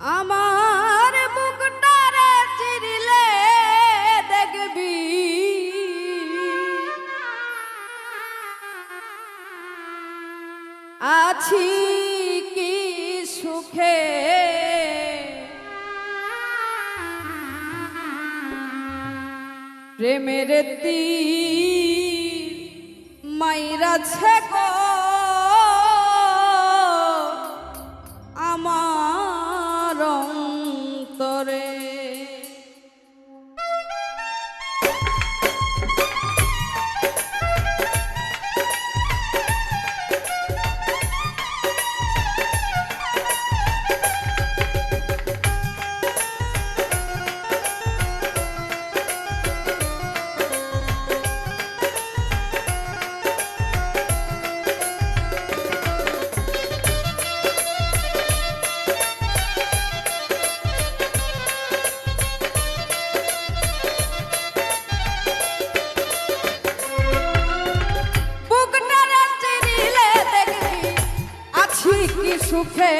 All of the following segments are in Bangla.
আমার বুকটারে চিরিলে দেখবি? আছি কি সুখে? প্রেমের তীর মাইরাছে গো। সুখে।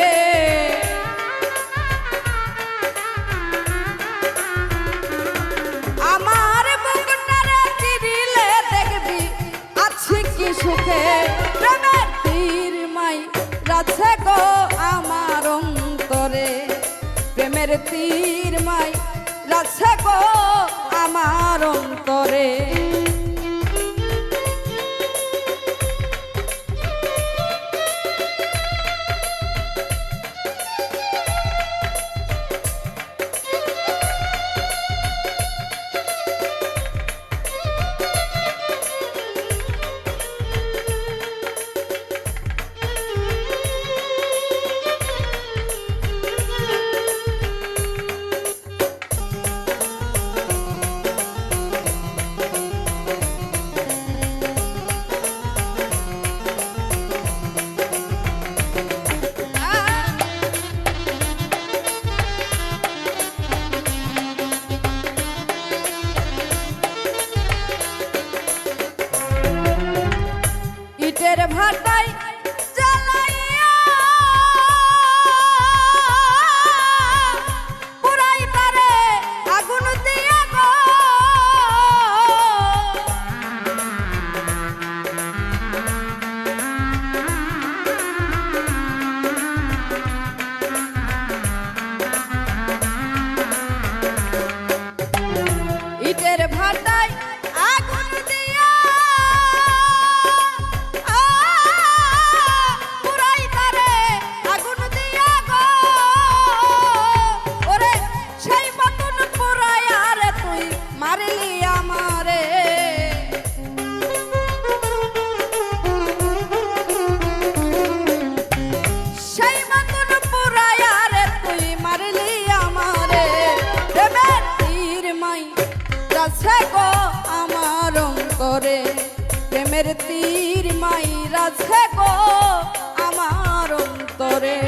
আমার বুকটারে চিরিলে দেখবি, আছে কি সুখে। প্রেমের তীর মাই রাছে গো আমার অন্তরে। প্রেমের তীর ঘাটা আমার অন্তরে।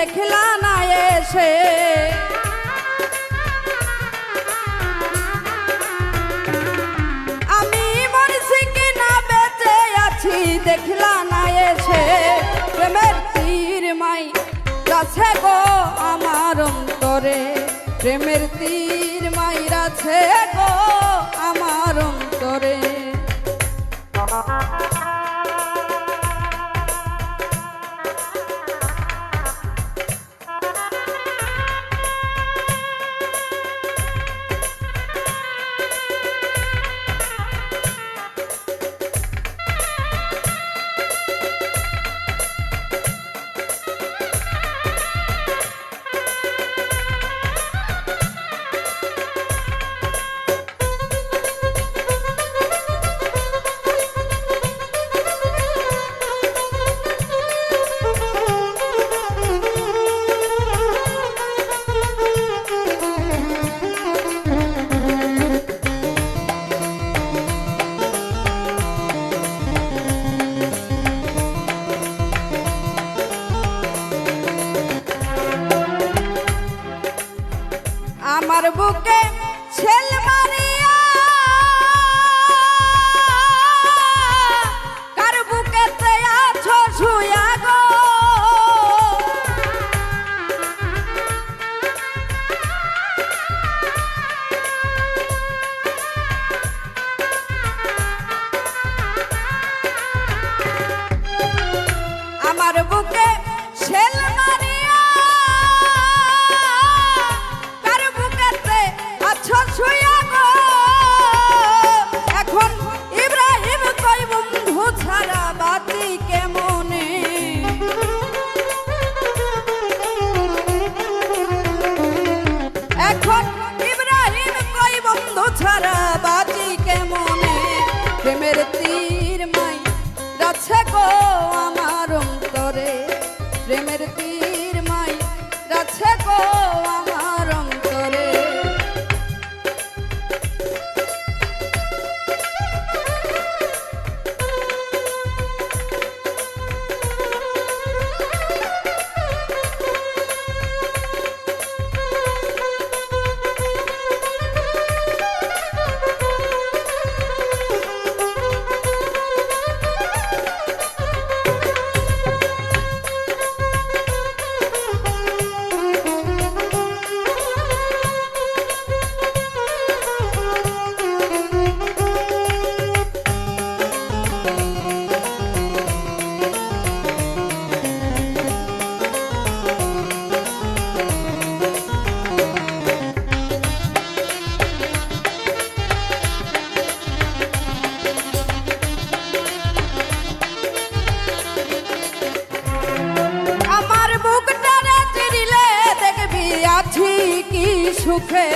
দেখলা না এসে। আমি মরছি কি না বেঁচে আছি, দেখলা না এসে। প্রেমের তীর মাই কাছে গো আমার অন্তরে। প্রেমের তীর মাইরাছে গো আমার অন্তরে। Oh. সুখে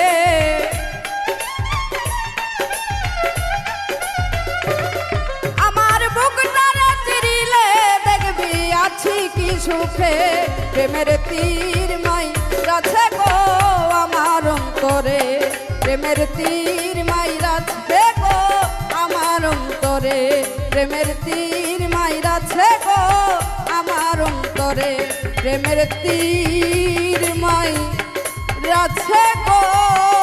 আমার বুকটা চিরিলে দেখবি, আছি কি সুখে। প্রেমের তীর মাই রাছে গো আমার অন্তরে। প্রেমের তীর মাই রাছে গো আমার অন্তরে। প্রেমের তীর মাই রাছে গো আমার অন্তরে। প্রেমের তীর মাই রাছে গো।